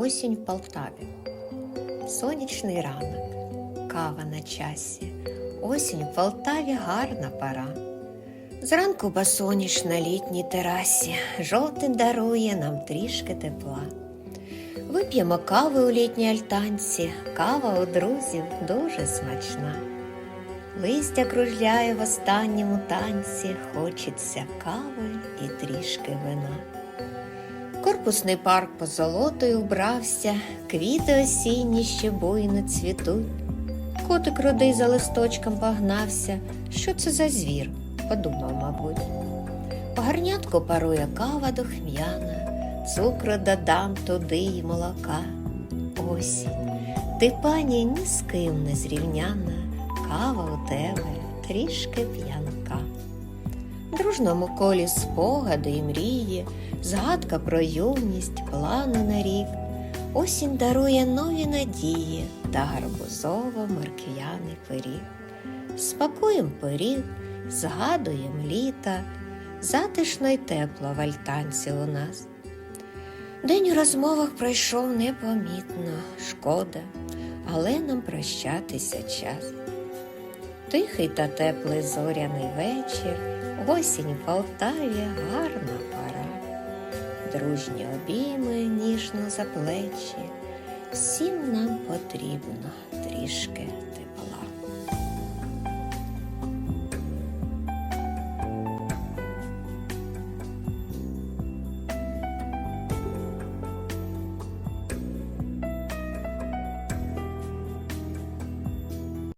Осінь в Полтаві. Сонячний ранок, кава на часі. Осінь в Полтаві гарна пора. Зранку басоніж на літній терасі, жовтень дарує нам трішки тепла. Вип'ємо кави у літній альтанці, кава у друзів дуже смачна. Листя кружляє в останньому танці, хочеться кави і трішки вина. Корпусний парк позолотою вбрався, квіти осінні ще буйно цвітуть. Котик рудий за листочком погнався. Що це за звір? подумав, мабуть. По гарнятку парує кава духм'яна, цукру додам туди й молока. Осінь, ти пані ні з ким не зрівняна, кава у тебе трішки п'янка. Дружному колі спогади і мрії, згадка про юність, плани на рік. Осінь дарує нові надії та гарбузово-морквяний пиріг. Спакуєм пиріг, згадуєм літа, затишно й тепло в альтанці у нас. День у розмовах пройшов непомітно, шкода, але нам прощатися час. Тихий та теплий зоряний вечір, осінь в Полтаві гарна пора. Дружні обійми ніжно за плечі, всім нам потрібно трішки